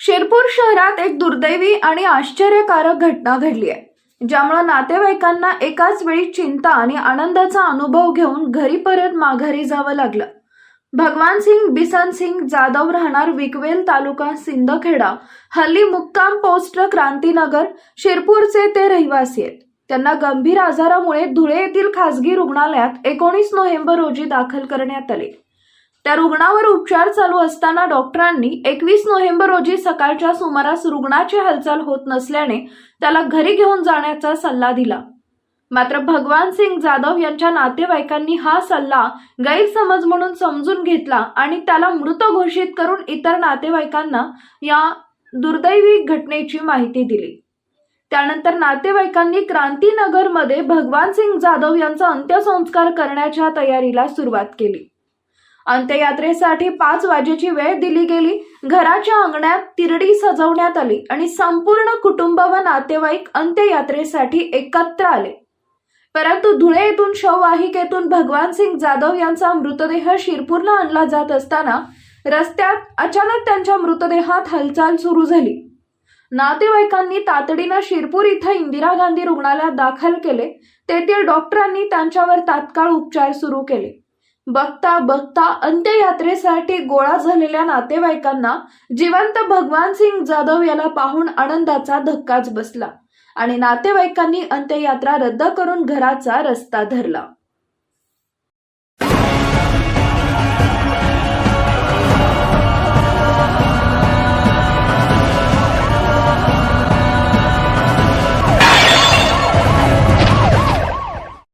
शिरपूर शहरात एक दुर्दैवी आणि आश्चर्यकारक घटना घडली आहे ज्यामुळे नातेवाईकांना एकाच वेळी चिंता आणि आनंदाचा अनुभव घेऊन घरी परत माघारी जावं लागलं. भगवान सिंग बिसन सिंग जाधव राहणार विकवेल तालुका सिंदखेडा हल्ली मुक्काम पोस्ट क्रांतीनगर शिरपूरचे ते रहिवासी आहेत. त्यांना गंभीर आजारामुळे धुळे येथील खासगी रुग्णालयात एकोणीस नोव्हेंबर रोजी दाखल करण्यात आले. त्या रुग्णावर उपचार चालू असताना डॉक्टरांनी एकवीस नोव्हेंबर रोजी सकाळच्या सुमारास रुग्णाची हालचाल होत नसल्याने त्याला घरी घेऊन जाण्याचा सल्ला दिला. मात्र भगवान सिंग जाधव यांच्या नातेवाईकांनी हा सल्ला गैरसमज म्हणून समजून घेतला आणि त्याला मृत घोषित करून इतर नातेवाईकांना या दुर्दैवी घटनेची माहिती दिली. त्यानंतर नातेवाईकांनी क्रांतीनगरमध्ये भगवान सिंग जाधव यांचा अंत्यसंस्कार करण्याच्या तयारीला सुरुवात केली. अंत्ययात्रेसाठी पाच वाजेची वेळ दिली गेली. घराच्या अंगणात तिरडी सजवण्यात आली आणि संपूर्ण कुटुंब व नातेवाईक अंत्ययात्रेसाठी एकत्र आले. परंतु धुळे येथून शववाहिकेतून भगवान सिंग जाधव यांचा मृतदेह शिरपूरला आणला जात असताना रस्त्यात अचानक त्यांच्या मृतदेहात हालचाल सुरू झाली. नातेवाईकांनी तातडीनं शिरपूर इथं इंदिरा गांधी रुग्णालयात दाखल केले. तेथील डॉक्टरांनी त्यांच्यावर तात्काळ उपचार सुरू केले. बघता बघता अंत्ययात्रेसाठी गोळा झालेल्या नातेवाईकांना जिवंत भगवान सिंग जाधव याला पाहून आनंदाचा धक्काच बसला आणि नातेवाईकांनी अंत्ययात्रा रद्द करून घराचा रस्ता धरला.